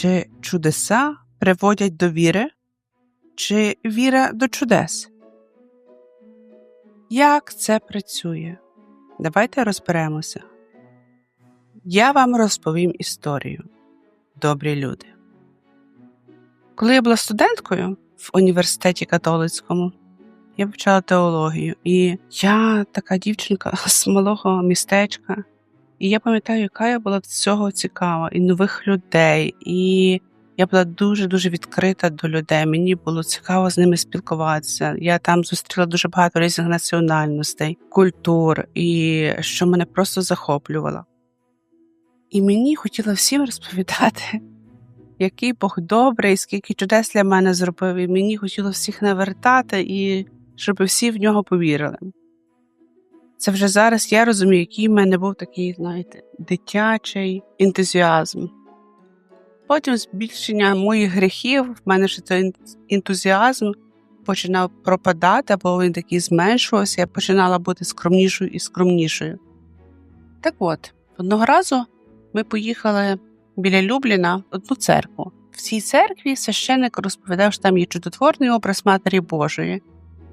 Чи чудеса приводять до віри, чи віра до чудес? Як це працює? Давайте розберемося. Я вам розповім історію, добрі люди. Коли я була студенткою в університеті католицькому, я вивчала теологію, і я така дівчинка з малого містечка. І я пам'ятаю, яка я була до цього цікава, і нових людей, і я була дуже-дуже відкрита до людей. Мені було цікаво з ними спілкуватися. Я там зустріла дуже багато різних національностей, культур, і що мене просто захоплювало. І мені хотіло всім розповідати, який Бог добрий, скільки чудес для мене зробив, і мені хотіло всіх навертати, і щоб всі в нього повірили. Це вже зараз я розумію, який в мене був такий, знаєте, дитячий ентузіазм. Потім збільшення моїх гріхів, в мене ж цей ентузіазм починав пропадати, або він такий зменшувався, я починала бути скромнішою і скромнішою. Так от, одного разу ми поїхали біля Любліна в одну церкву. В цій церкві священник розповідав, що там є чудотворний образ Матері Божої,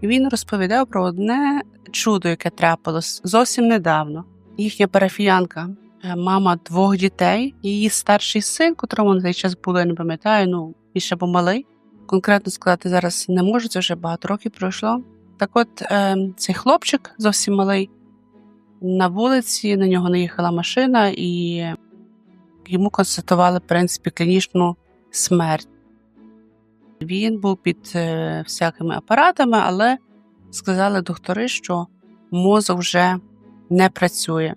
він розповідав про одне чудо, яке трапилось зовсім недавно. Їхня парафіянка, е, мама двох дітей, її старший син, котрому на цей час було, я не пам'ятаю, ну він ще був малий. Конкретно сказати зараз не можу, це вже багато років пройшло. Так от е, цей хлопчик зовсім малий, на вулиці на нього наїхала машина, і йому констатували, в принципі, клінічну смерть. Він був під е, всякими апаратами, але сказали доктори, що мозок вже не працює,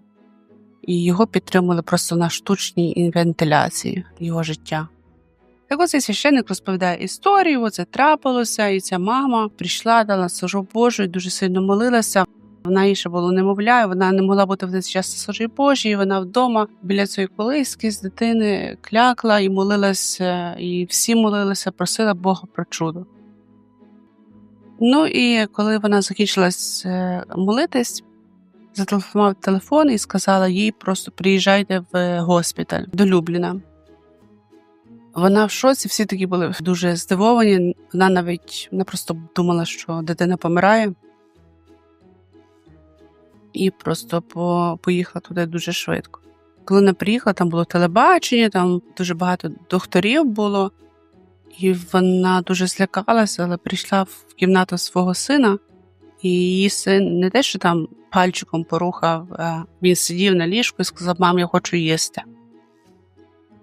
і його підтримали просто на штучній вентиляції його життя. Так ось цей священник розповідає історію, оце трапилося, і ця мама прийшла, дала служу Божу і дуже сильно молилася. Вона ще було немовля, вона не могла бути в цей час на Божій, вона вдома біля цієї колиски з дитини клякла і молилася, і всі молилися, просила Бога про чудо. Ну і коли вона закінчилась е, молитись, зателефонував телефон і сказала їй просто приїжджайте в госпіталь до Любліна. Вона в шоці, всі такі були дуже здивовані. Вона навіть вона просто думала, що дитина помирає, і просто по, поїхала туди дуже швидко. Коли вона приїхала, там було телебачення, там дуже багато докторів було, і вона дуже злякалася, але прийшла в кімнату свого сина, і її син не те, що там пальчиком порухав, він сидів на ліжку і сказав: Мам, я хочу їсти.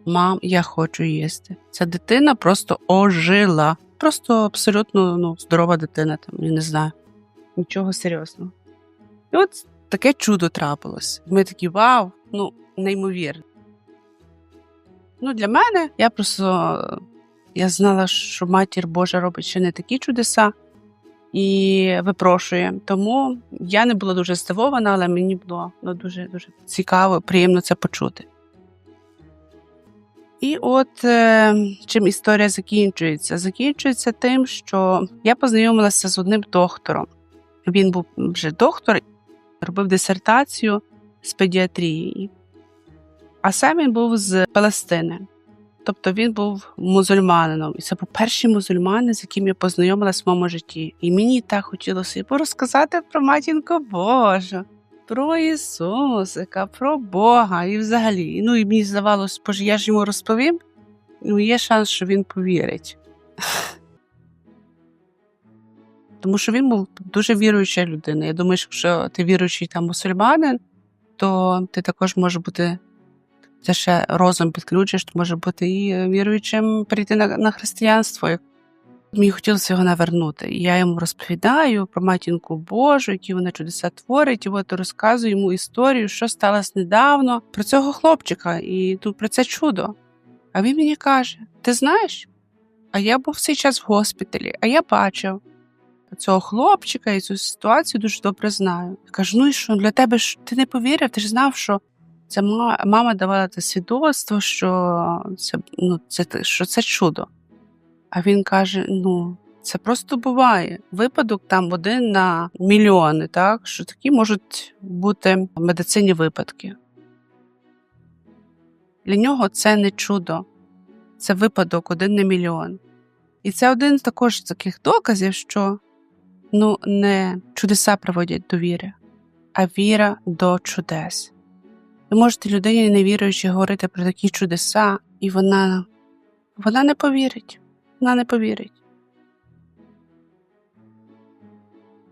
Мам, я хочу їсти. Ця дитина просто ожила. Просто абсолютно ну, здорова дитина, там, я не знаю, нічого серйозного. І от таке чудо трапилось. Ми такі вау, ну, неймовірно. Ну, Для мене я просто я знала, що матір Божа робить ще не такі чудеса і випрошує. Тому я не була дуже здивована, але мені було ну, дуже дуже цікаво, приємно це почути. І от е, чим історія закінчується? Закінчується тим, що я познайомилася з одним доктором. Він був вже доктор, робив дисертацію з педіатрії, а сам він був з Палестини. Тобто він був мусульманином. І це був перший мусульманин, з яким я познайомилася в моєму житті. І мені так хотілося порозказати про матінку Божу, про Ісусика, про Бога і взагалі. Ну і мені здавалося, боже, я ж йому розповім, ну є шанс, що він повірить. Тому що він був дуже віруюча людина. Я думаю, що якщо ти віруючий там мусульманин, то ти також можеш бути це ще розум підключиш, може бути і віруючим прийти на на християнство. Мені хотілося його навернути. І я йому розповідаю про матінку Божу, які вона чудеса творить, і от розказую йому історію, що сталося недавно про цього хлопчика і тут про це чудо. А він мені каже: Ти знаєш? А я був цей час в госпіталі, а я бачив цього хлопчика і цю ситуацію дуже добре знаю. Я кажу: ну і що для тебе ж ти не повірив? Ти ж знав, що це мама давала те свідоцтво, що це ну, це, що це чудо. А він каже: ну, це просто буває. Випадок там один на мільйони, так? що такі можуть бути в медицині випадки. Для нього це не чудо. це випадок один на мільйон. І це один також з таких доказів, що ну, не чудеса приводять до віри, а віра до чудес. Ви можете людині невіруючи говорити про такі чудеса, і вона, вона не повірить. Вона не повірить.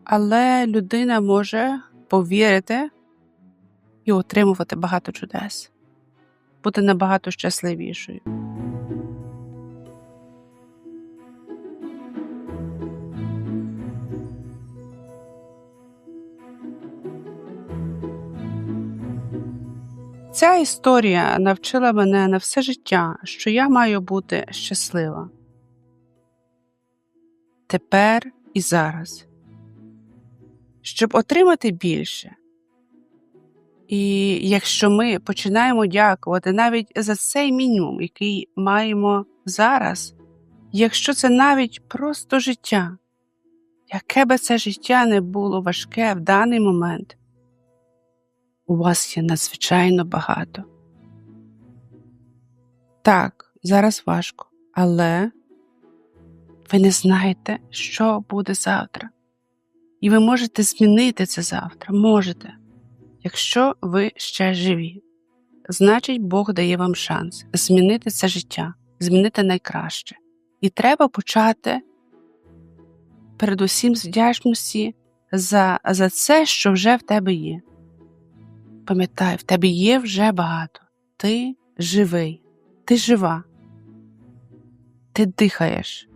Але людина може повірити і отримувати багато чудес, бути набагато щасливішою. Ця історія навчила мене на все життя, що я маю бути щаслива. Тепер і зараз. Щоб отримати більше. І якщо ми починаємо дякувати навіть за цей мінімум, який маємо зараз, якщо це навіть просто життя, яке би це життя не було важке в даний момент, у вас є надзвичайно багато. Так, зараз важко, але ви не знаєте, що буде завтра. І ви можете змінити це завтра. Можете. Якщо ви ще живі, значить Бог дає вам шанс змінити це життя, змінити найкраще. І треба почати передусім з вдячності за, за це, що вже в тебе є. Пам'ятай, в тебе є вже багато. Ти живий, ти жива, ти дихаєш.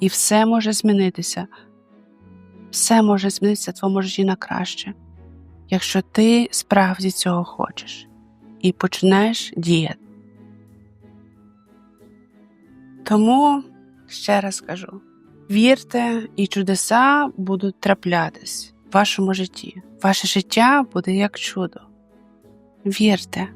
І все може змінитися. Все може змінитися в твоєму житті на краще, якщо ти справді цього хочеш і почнеш діяти. Тому ще раз кажу: вірте, і чудеса будуть траплятись вашому житті. Ваше життя буде як чудо. Вірте.